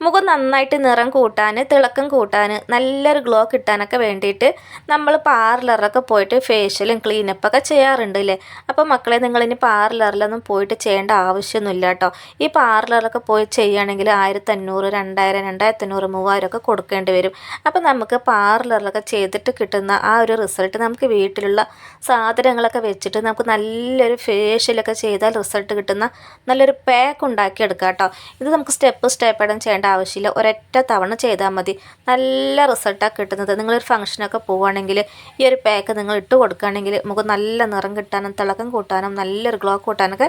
മുഖം നന്നായിട്ട് നിറം കൂട്ടാൻ തിളക്കം കൂട്ടാൻ നല്ലൊരു ഗ്ലോ കിട്ടാനൊക്കെ വേണ്ടിയിട്ട് നമ്മൾ പാർലറൊക്കെ പോയിട്ട് ഫേഷ്യലും ക്ലീനപ്പൊക്കെ ചെയ്യാറുണ്ട് അല്ലേ അപ്പോൾ മക്കളെ നിങ്ങളിനി പാർലറിലൊന്നും പോയിട്ട് ചെയ്യേണ്ട ആവശ്യമൊന്നുമില്ല കേട്ടോ ഈ പാർലറിലൊക്കെ പോയി ചെയ്യുകയാണെങ്കിൽ ആയിരത്തഞ്ഞൂറ് രണ്ടായിരം രണ്ടായിരത്തഞ്ഞൂറ് മൂവായിരം ഒക്കെ കൊടുക്കേണ്ടി വരും. അപ്പോൾ നമുക്ക് പാർലറിലൊക്കെ ചെയ്തിട്ട് കിട്ടുന്ന ആ ഒരു റിസൾട്ട് നമുക്ക് വീട്ടിലുള്ള സാധനങ്ങളൊക്കെ വെച്ചിട്ട് നമുക്ക് നല്ലൊരു ഫേഷ്യലൊക്കെ ചെയ്താൽ റിസൾട്ട് കിട്ടുന്ന നല്ലൊരു പാക്ക് ഉണ്ടാക്കിയെടുക്കാം കേട്ടോ ഇത് നമുക്ക് സ്റ്റെപ്പ് സ്റ്റെപ്പ് ഇടം ചെയ്യേണ്ട ആവശ്യമില്ല. ഒരൊറ്റ തവണ ചെയ്താൽ മതി. നല്ല റിസൾട്ടാണ് കിട്ടുന്നത്. നിങ്ങളൊരു ഫംഗ്ഷനൊക്കെ പോവുകയാണെങ്കിൽ ഈ ഒരു പാക്ക് നിങ്ങൾ ഇട്ട് കൊടുക്കുകയാണെങ്കിൽ നമുക്ക് നല്ല നിറം കിട്ടാനും തിളക്കം കൂട്ടാനും നല്ലൊരു ഗ്ലോ കൂട്ടാനൊക്കെ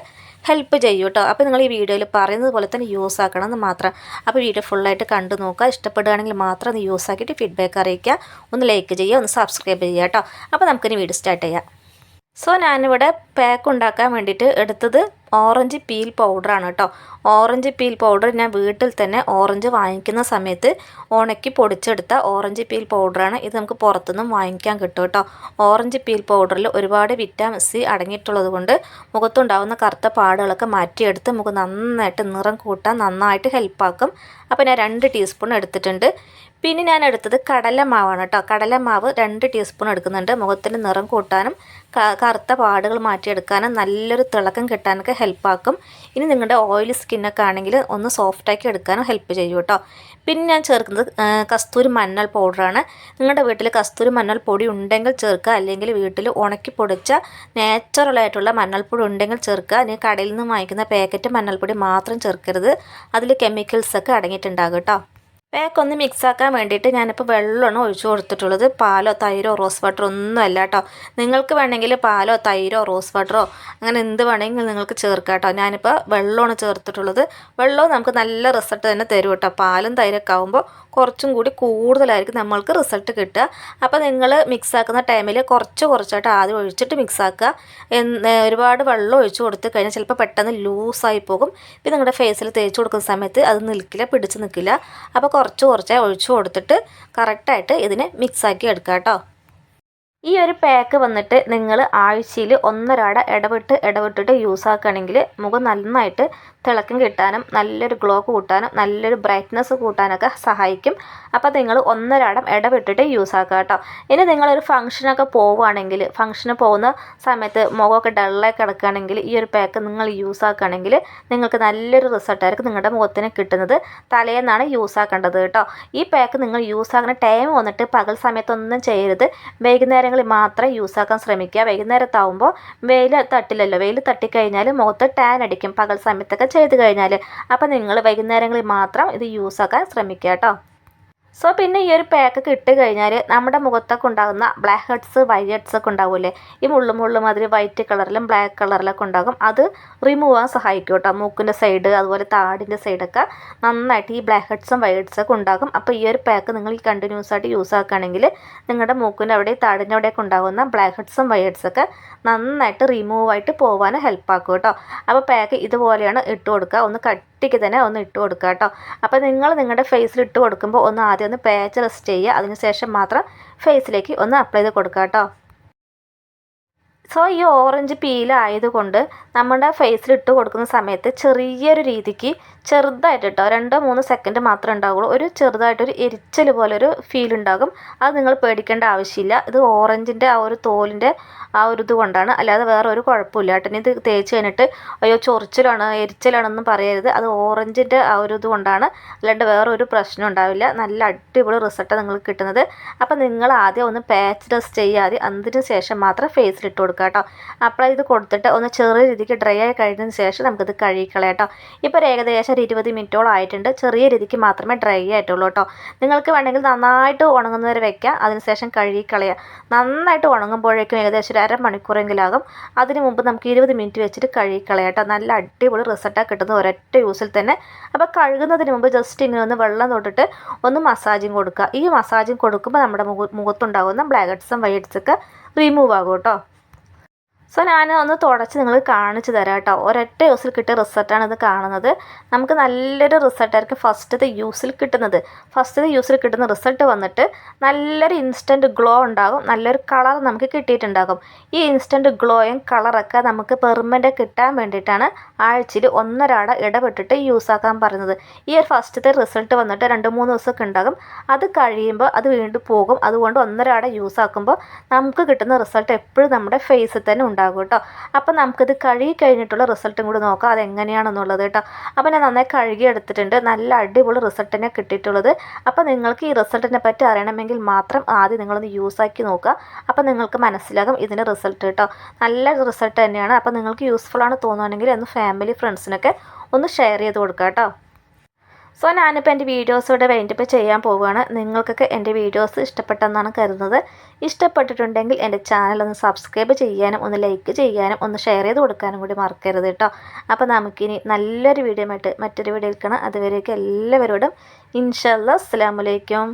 ഹെൽപ്പ് ചെയ്യും കേട്ടോ. അപ്പോൾ നിങ്ങൾ ഈ വീഡിയോയിൽ പറയുന്നത് പോലെ തന്നെ യൂസ് ആക്കണം എന്ന് മാത്രം. അപ്പോൾ വീഡിയോ ഫുള്ളായിട്ട് കണ്ടു നോക്കുക. ഇഷ്ടപ്പെടുകയാണെങ്കിൽ മാത്രം ഒന്ന് യൂസ് ആക്കിയിട്ട് ഫീഡ്ബാക്ക് അറിയിക്കുക. ഒന്ന് ലൈക്ക് ചെയ്യുക. ഒന്ന് സബ്സ്ക്രൈബ് ചെയ്യുക കേട്ടോ. അപ്പോൾ നമുക്കിനി വീഡിയോ സ്റ്റാർട്ട് ചെയ്യാം. സോ ഞാനിവിടെ പാക്ക് ഉണ്ടാക്കാൻ വേണ്ടിയിട്ട് എടുത്തത് ഓറഞ്ച് പീൽ പൗഡറാണ് കേട്ടോ. ഓറഞ്ച് പീൽ പൗഡർ ഞാൻ വീട്ടിൽ തന്നെ ഓറഞ്ച് വാങ്ങിക്കുന്ന സമയത്ത് ഉണക്കി പൊടിച്ചെടുത്ത ഓറഞ്ച് പീൽ പൗഡറാണ് ഇത് നമുക്ക് പുറത്തുനിന്നും വാങ്ങിക്കാൻ കിട്ടും കേട്ടോ. ഓറഞ്ച് പീൽ പൗഡറിൽ ഒരുപാട് വിറ്റാമിൻ സി അടങ്ങിയിട്ടുള്ളത് കൊണ്ട് മുഖത്തുണ്ടാകുന്ന കറുത്ത പാടുകളൊക്കെ മാറ്റിയെടുത്ത് നമുക്ക് നന്നായിട്ട് നിറം കൂട്ടാൻ നന്നായിട്ട് ഹെൽപ്പാക്കും. അപ്പോൾ ഞാൻ രണ്ട് ടീസ്പൂൺ എടുത്തിട്ടുണ്ട്. പിന്നെ ഞാൻ എടുത്തത് കടലമാവാണ് കേട്ടോ. കടലമാവ് രണ്ട് ടീസ്പൂൺ എടുക്കുന്നുണ്ട്. മുഖത്തിന് നിറം കൂട്ടാനും കറുത്ത പാടുകൾ മാറ്റിയെടുക്കാനും നല്ലൊരു തിളക്കം കിട്ടാനൊക്കെ ഹെൽപ്പാക്കും ഇനി നിങ്ങളുടെ ഓയിലി സ്കിന്നൊക്കെ ആണെങ്കിൽ ഒന്ന് സോഫ്റ്റാക്കി എടുക്കാനും ഹെൽപ്പ് ചെയ്യും കേട്ടോ. പിന്നെ ഞാൻ ചേർക്കുന്നത് കസ്തൂരി മഞ്ഞൾ പൗഡറാണ് നിങ്ങളുടെ വീട്ടിൽ കസ്തൂരി മഞ്ഞൾ പൊടി ഉണ്ടെങ്കിൽ ചേർക്കുക. അല്ലെങ്കിൽ വീട്ടിൽ ഉണക്കി പൊടിച്ച നാച്ചുറലായിട്ടുള്ള മഞ്ഞൾപ്പൊടി ഉണ്ടെങ്കിൽ ചേർക്കുക. അല്ലെങ്കിൽ കടയിൽ നിന്ന് വാങ്ങിക്കുന്ന പാക്കറ്റ് മഞ്ഞൾപ്പൊടി മാത്രം ചേർക്കരുത്. അതിൽ കെമിക്കൽസൊക്കെ അടങ്ങിയിട്ടുണ്ടാകും കേട്ടോ. പാക്ക് ഒന്ന് മിക്സ് ആക്കാൻ വേണ്ടിയിട്ട് ഞാനിപ്പോൾ വെള്ളമാണ് ഒഴിച്ചു കൊടുത്തിട്ടുള്ളത്. പാലോ തൈരോ റോസ് വാട്ടറോ ഒന്നും അല്ല കേട്ടോ നിങ്ങൾക്ക് വേണമെങ്കിൽ പാലോ തൈരോ റോസ് വാട്ടറോ അങ്ങനെ എന്ത് വേണമെങ്കിൽ നിങ്ങൾക്ക് ചേർക്കാം കേട്ടോ ഞാനിപ്പോൾ വെള്ളമാണ് ചേർത്തിട്ടുള്ളത്. വെള്ളവും നമുക്ക് നല്ല റിസൾട്ട് തന്നെ തരും കേട്ടോ പാലും തൈരൊക്കെ ആകുമ്പോൾ കുറച്ചും കൂടി കൂടുതലായിരിക്കും നമ്മൾക്ക് റിസൾട്ട് കിട്ടുക. അപ്പോൾ നിങ്ങൾ മിക്സ് ആക്കുന്ന ടൈമിൽ കുറച്ച് കുറച്ചായിട്ട് ആദ്യം ഒഴിച്ചിട്ട് മിക്സ് ആക്കുക. ഒരുപാട് വെള്ളം ഒഴിച്ച് കൊടുത്ത് കഴിഞ്ഞാൽ ചിലപ്പോൾ പെട്ടെന്ന് ലൂസായി പോകും. പിന്നെ നിങ്ങളുടെ ഫേസിൽ തേച്ച് കൊടുക്കുന്ന സമയത്ത് അത് നിൽക്കില്ല പിടിച്ച് നിൽക്കില്ല. അപ്പോൾ കുറച്ച് കുറച്ചായി ഒഴിച്ചു കൊടുത്തിട്ട് കറക്റ്റായിട്ട് ഇതിനെ മിക്സാക്കി എടുക്കാം കേട്ടോ ഈ ഒരു പാക്ക് വന്നിട്ട് നിങ്ങൾ ആഴ്ചയിൽ ഒന്നരാട ഇടവിട്ട് ഇടവിട്ടിട്ട് യൂസ് ആക്കുകയാണെങ്കിൽ മുഖം നന്നായിട്ട് തിളക്കം കിട്ടാനും നല്ലൊരു ഗ്ലോ കൂട്ടാനും നല്ലൊരു ബ്രൈറ്റ്നസ് കൂട്ടാനൊക്കെ സഹായിക്കും. അപ്പോൾ നിങ്ങൾ ഒന്നരാടം ഇടവിട്ടിട്ട് യൂസ് ആക്കുക കേട്ടോ. ഇനി നിങ്ങളൊരു ഫംഗ്ഷനൊക്കെ പോവുകയാണെങ്കിൽ ഫംഗ്ഷന് പോകുന്ന സമയത്ത് മുഖമൊക്കെ ഡള്ളായി കിടക്കുകയാണെങ്കിൽ ഈ ഒരു പാക്ക് നിങ്ങൾ യൂസ് ആക്കുകയാണെങ്കിൽ നിങ്ങൾക്ക് നല്ലൊരു റിസൾട്ടായിരിക്കും നിങ്ങളുടെ മുഖത്തിന് കിട്ടുന്നത്. തലേന്നാണ് യൂസ് ആക്കേണ്ടത് കേട്ടോ. ഈ പാക്ക് നിങ്ങൾ യൂസ് ആക്കുന്ന ടൈം വന്നിട്ട് പകൽ സമയത്തൊന്നും ചെയ്യരുത്. വൈകുന്നേരം വൈകുന്നേരങ്ങളിൽ മാത്രം യൂസ് ആക്കാൻ ശ്രമിക്കുക. വൈകുന്നേരത്താവുമ്പോൾ വെയിൽ തട്ടില്ലല്ലോ. വെയിൽ തട്ടിക്കഴിഞ്ഞാൽ മുഖത്ത് ടാൻ അടിക്കും. പകൽ സമയത്തൊക്കെ ചെയ്ത് കഴിഞ്ഞാൽ അപ്പോൾ നിങ്ങൾ വൈകുന്നേരങ്ങളിൽ മാത്രം ഇത് യൂസ് ആക്കാൻ ശ്രമിക്കുക കേട്ടോ. സോ പിന്നെ ഈ ഒരു പാക്കൊക്കെ ഇട്ട് കഴിഞ്ഞാൽ നമ്മുടെ മുഖത്തൊക്കെ ഉണ്ടാകുന്ന ബ്ലാക്ക് ഹെഡ്സ് വൈറ്റ് ഹെഡ്സ് ഒക്കെ ഉണ്ടാവില്ലേ? ഈ മുള്ളു മുള്ളു മാതിരി വൈറ്റ് കളറിലും ബ്ലാക്ക് കളറിലൊക്കെ ഉണ്ടാകും. അത് റിമൂവ് ആകാൻ സഹായിക്കും കേട്ടോ. മൂക്കിന്റെ സൈഡ് അതുപോലെ താടിന്റെ സൈഡൊക്കെ നന്നായിട്ട് ഈ ബ്ലാക്ക് ഹെഡ്സും വൈറ്റ് ഹെഡ്സൊക്കെ ഉണ്ടാകും. അപ്പോൾ ഈ ഒരു പാക്ക് നിങ്ങൾ കണ്ടിന്യൂസ് ആയിട്ട് യൂസ് ആക്കുകയാണെങ്കിൽ നിങ്ങളുടെ മൂക്കിന്റെ അവിടെ താടിന്റെ അവിടെയൊക്കെ ഉണ്ടാകുന്ന ബ്ലാക്ക് ഹെഡ്സും വൈറ്റ് ഹെഡ്സൊക്കെ നന്നായിട്ട് റിമൂവ് ആയിട്ട് പോകാൻ ഹെൽപ്പാക്കും കേട്ടോ. അപ്പോൾ പാക്ക് ഇതുപോലെയാണ് ഇട്ട് കൊടുക്കുക. ഒന്ന് കട്ടിക്ക് തന്നെ ഒന്ന് ഇട്ട് കൊടുക്കുക കേട്ടോ. അപ്പോൾ നിങ്ങൾ നിങ്ങളുടെ ഫേസിൽ ഇട്ട് കൊടുക്കുമ്പോൾ ഒന്ന് ആദ്യം ഒന്ന് പേച്ച് റെസ്റ്റ് ചെയ്യുക. അതിനുശേഷം മാത്രം ഫേസിലേക്ക് ഒന്ന് അപ്ലൈ ചെയ്ത് കൊടുക്കുക കേട്ടോ. സോ ഈ ഓറഞ്ച് പീലായതുകൊണ്ട് നമ്മുടെ ഫേസിൽ ഇട്ട് കൊടുക്കുന്ന സമയത്ത് ചെറിയൊരു രീതിക്ക് ചെറുതായിട്ട് കേട്ടോ രണ്ടോ മൂന്ന് സെക്കൻഡ് മാത്രമേ ഉണ്ടാവുള്ളൂ. ഒരു ചെറുതായിട്ടൊരു എരിച്ചൽ പോലെ ഒരു ഫീൽ ഉണ്ടാകും. അത് നിങ്ങൾ പേടിക്കേണ്ട ആവശ്യമില്ല. ഇത് ഓറഞ്ചിന്റെ ആ ഒരു തോലിന്റെ ആ ഒരു ഇത് കൊണ്ടാണ്. അല്ലാതെ വേറെ ഒരു കുഴപ്പമില്ല. കേട്ടോ ഇത് തേച്ച് കഴിഞ്ഞിട്ട് അയ്യോ ചൊറിച്ചിലാണ് എരിച്ചിലാണെന്നും പറയരുത്. അത് ഓറഞ്ചിന്റെ ആ ഒരു ഇത് കൊണ്ടാണ്. അല്ലാണ്ട് വേറെ ഒരു പ്രശ്നം ഉണ്ടാവില്ല. നല്ല അടിപൊളി റിസൾട്ട് നിങ്ങൾക്ക് കിട്ടുന്നത്. അപ്പോൾ നിങ്ങൾ ആദ്യം ഒന്ന് പാച്ച് ടെസ്റ്റ് ചെയ്യാതെ അതിന് ശേഷം മാത്രം ഫേസിൽ ഇട്ട് കേട്ടോ അപ്പോൾ ഇത് കൊടുത്തിട്ട് ഒന്ന് ചെറിയ രീതിക്ക് ഡ്രൈ ആയി കഴിഞ്ഞതിന് ശേഷം നമുക്കിത് കഴുകിക്കളയാം കേട്ടോ ഇപ്പോൾ ഏകദേശം ഒരു ഇരുപത് മിനിറ്റോളം ആയിട്ടുണ്ട്. ചെറിയ രീതിക്ക് മാത്രമേ ഡ്രൈ ആയിട്ടുള്ളൂ കേട്ടോ. നിങ്ങൾക്ക് വേണമെങ്കിൽ നന്നായിട്ട് ഉണങ്ങുന്നവരെ വെക്കാം. അതിനുശേഷം കഴുകിക്കളയുക. നന്നായിട്ട് ഉണങ്ങുമ്പോഴേക്കും ഏകദേശം ഒരു അരമണിക്കൂറെങ്കിലാകും. അതിന് മുമ്പ് നമുക്ക് ഇരുപത് മിനിറ്റ് വെച്ചിട്ട് കഴുകിക്കളയാം കേട്ടോ. നല്ല അടിപൊളി റിസൾട്ടാണ് കിട്ടുന്നത് ഒരൊറ്റ യൂസിൽ തന്നെ. അപ്പോൾ കഴുകുന്നതിന് മുമ്പ് ജസ്റ്റ് ഇങ്ങനെ ഒന്ന് വെള്ളം തൊട്ടിട്ട് ഒന്ന് മസാജും കൊടുക്കുക. ഈ മസാജും കൊടുക്കുമ്പോൾ നമ്മുടെ മുഖത്തുണ്ടാകുന്ന ബ്ലാക്ക് ഹെഡ്സും വൈറ്റ് റിമൂവ് ആകും കേട്ടോ. സോ ഞാൻ ഒന്ന് തുടച്ച് നിങ്ങൾ കാണിച്ചു തരാം കേട്ടോ. ഒരൊറ്റ യൂസിൽ കിട്ടിയ റിസൾട്ടാണ് ഇത് കാണുന്നത്. നമുക്ക് നല്ലൊരു റിസൾട്ടായിരിക്കും ഫസ്റ്റത്തെ യൂസിൽ കിട്ടുന്നത്. ഫസ്റ്റത്തെ യൂസിൽ കിട്ടുന്ന റിസൾട്ട് വന്നിട്ട് നല്ലൊരു ഇൻസ്റ്റന്റ് ഗ്ലോ ഉണ്ടാകും. നല്ലൊരു കളർ നമുക്ക് കിട്ടിയിട്ടുണ്ടാകും. ഈ ഇൻസ്റ്റന്റ് ഗ്ലോയും കളറൊക്കെ നമുക്ക് പെർമനന്റ് കിട്ടാൻ വേണ്ടിയിട്ടാണ് ആഴ്ചയിൽ ഒന്നരാട ഇടപെട്ടിട്ട് യൂസ് ആക്കാൻ പറയുന്നത്. ഈ ഒരു ഫസ്റ്റത്തെ റിസൾട്ട് വന്നിട്ട് രണ്ട് മൂന്ന് ദിവസമൊക്കെ ഉണ്ടാകും. അത് കഴിയുമ്പോൾ അത് വീണ്ടും പോകും. അതുകൊണ്ട് ഒന്നരാട യൂസ് ആക്കുമ്പോൾ നമുക്ക് കിട്ടുന്ന റിസൾട്ട് എപ്പോഴും നമ്മുടെ ഫേസിൽ തന്നെ ഉണ്ടാകും കേട്ടോ. അപ്പോൾ നമുക്കിത് കഴുകി കഴിഞ്ഞിട്ടുള്ള റിസൾട്ടും കൂടി നോക്കാം. അതെങ്ങനെയാണെന്നുള്ളത് കേട്ടോ. അപ്പോൾ ഞാൻ നന്നായി കഴുകി എടുത്തിട്ടുണ്ട്. നല്ല അടിപൊളി റിസൾട്ട് തന്നെ കിട്ടിയിട്ടുള്ളത്. അപ്പോൾ നിങ്ങൾക്ക് ഈ റിസൾട്ടിനെ പറ്റി അറിയണമെങ്കിൽ മാത്രം ആദ്യം നിങ്ങളൊന്ന് യൂസാക്കി നോക്കുക. അപ്പോൾ നിങ്ങൾക്ക് മനസ്സിലാകും ഇതിന്റെ റിസൾട്ട് കേട്ടോ. നല്ല റിസൾട്ട് തന്നെയാണ്. അപ്പോൾ നിങ്ങൾക്ക് യൂസ്ഫുൾ ആണ് തോന്നുകയാണെങ്കിൽ ഒന്ന് ഫാമിലി ഫ്രണ്ട്സിനൊക്കെ ഒന്ന് ഷെയർ ചെയ്ത് കൊടുക്കുക കേട്ടോ. സോ ഞാനിപ്പോൾ എന്റെ വീഡിയോസ് ഇവിടെ ചെയ്യാൻ പോവുകയാണ്. നിങ്ങൾക്കൊക്കെ എന്റെ വീഡിയോസ് ഇഷ്ടപ്പെട്ടെന്നാണ് കരുതുന്നത്. ഇഷ്ടപ്പെട്ടിട്ടുണ്ടെങ്കിൽ എന്റെ ചാനൽ ഒന്ന് സബ്സ്ക്രൈബ് ചെയ്യാനും ഒന്ന് ലൈക്ക് ചെയ്യാനും ഒന്ന് ഷെയർ ചെയ്ത് കൊടുക്കാനും കൂടി മറക്കരുത് കേട്ടോ. അപ്പോൾ നമുക്കിനി നല്ലൊരു വീഡിയോ ആയിട്ട് മറ്റൊരു വീഡിയോ എടുക്കണം അതുവരെയൊക്കെ എല്ലാവരോടും ഇൻഷല്ല അസ്സാമലൈക്കും